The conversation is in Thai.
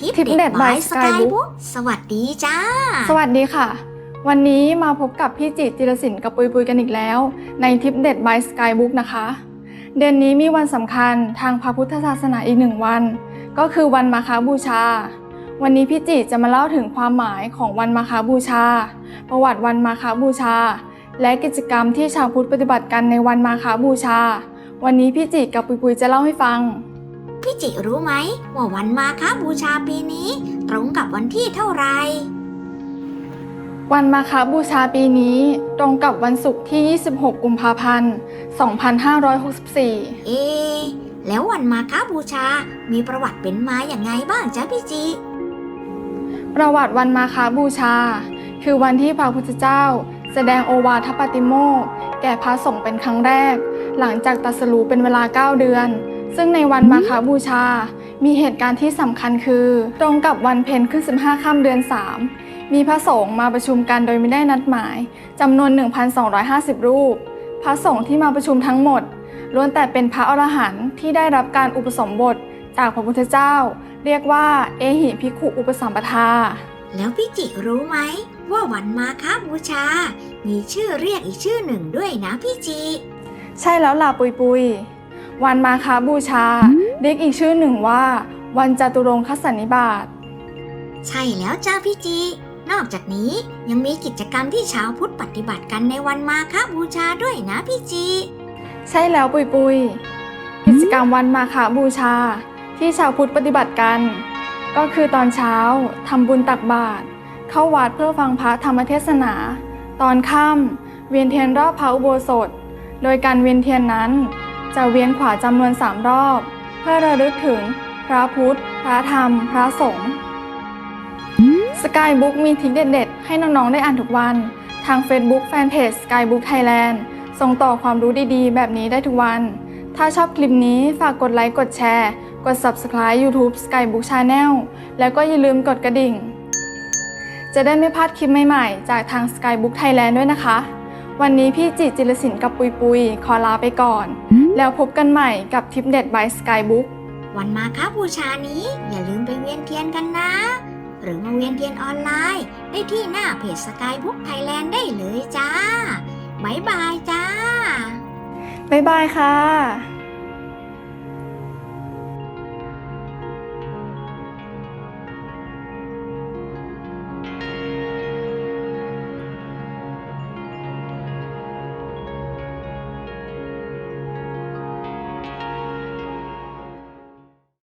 ทิปทิปเด็เด็ดด by บายสกาย Skybook บุ๊กสวัสดีจ้า สวัสดีค่ะ วันนี้มาพบกับพี่จิจิรศิลป์กับปุยปุยกันอีกแล้ว ในทิปเด็ด by Skybook นะคะ เดือนนี้มีวันสำคัญทางพระพุทธศาสนาอีกหนึ่งวัน ก็คือวันมาฆบูชา วันนี้พี่จิจะมาเล่าถึงความหมายของวันมาฆบูชา ประวัติวันมาฆบูชา และกิจกรรมที่ชาวพุทธปฏิบัติกันในวันมาฆบูชา วันนี้พี่จิกับปุยปุยจะเล่าให้ฟัง พี่จิรู้ไหมว่าวันมาคบูชาปีนี้ ตรงกับวันที่เท่าไหร่ วันมาฆบูชาปีนี้ตรงกับวันศุกร์ที่ 26 กุมภาพันธ์ 2564 เอะแล้ววันมาคบูชา มีประวัติเป็นมาอย่างไงบ้างจ๊ะพี่จิ ประวัติวันมาฆบูชา คือวันที่พระพุทธเจ้า แสดงโอวาทปาติโมกข์แก่พระสงฆ์เป็นครั้งแรก หลังจากตรัสรู้เป็นเวลา 9 เดือน ซึ่งในวันมาฆบูชา มีเหตุการณ์ที่สำคัญคือ ตรงกับวันเพ็ญขึ้น 15 ค่ำเดือน 3 มีพระสงฆ์มาประชุมกันโดยไม่ได้นัดหมายจำนวน 1,250 รูป พระสงฆ์ที่มาประชุมทั้งหมดล้วนแต่เป็นพระอรหันต์ที่ได้รับการอุปสมบทจากพระพุทธเจ้า เรียกว่าเอหิภิกขุอุปสัมปทา แล้วพี่จิรู้ไหม ว่าวันมาคบูชา มีชื่อเรียกอีกชื่อหนึ่งด้วยนะพี่จิ ใช่แล้วล่ะปุยปุย วันมาคาบูชา เรียกอีกชื่อหนึ่งว่า วันจตุรงคสันนิบาต ใช่แล้วจ้าพี่จินอกจากนี้ยังมีกิจกรรมที่ชาวพุทธปฏิบัติกันในวันมาคบูชาด้วยนะพี่จิใช่แล้วปุยปุย กิจกรรมวันมาคาบูชา ที่ชาวพุทธปฏิบัติกัน ก็คือตอนเช้าทำบุญตักบาตรเข้าวัดเพื่อฟังพระธรรมเทศนา ตอนค่ำเวียนเทียนรอบพระอุโบสถ โดยการเวียนเทียนนั้น จะเวียนขวาจำนวนสามรอบ เพื่อระลึกถึงพระพุทธ พระธรรม พระสงฆ์สกายบุ๊กมีทิปเด็ดๆ ให้น้อง ๆ ได้อ่านทุกวัน ทาง Facebook Fanpage Skybook Thailand ส่งต่อความรู้ดีๆ แบบนี้ได้ทุกวัน ถ้าชอบคลิปนี้ฝากกดไลค์ กดแชร์ กด Subscribe YouTube Skybook Channel แล้วก็อย่าลืมกดกระดิ่ง จะได้ไม่พลาดคลิปใหม่ๆ จากทาง Skybook Thailand ด้วยนะคะ วันนี้พี่จิจิรศิลป์กับปุยปุยขอลาไปก่อน แล้วพบกันใหม่กับทิปเด็ด by Skybook วันมาคบูชานี้ อย่าลืมไปเวียนเทียนกันนะ หรือมาเวียนเทียนออนไลน์ ได้ที่หน้าเพจสกายบุ๊กไทยแลนด์ได้เลยจ้าบ๊ายบายจ้าบ๊ายบายค่ะ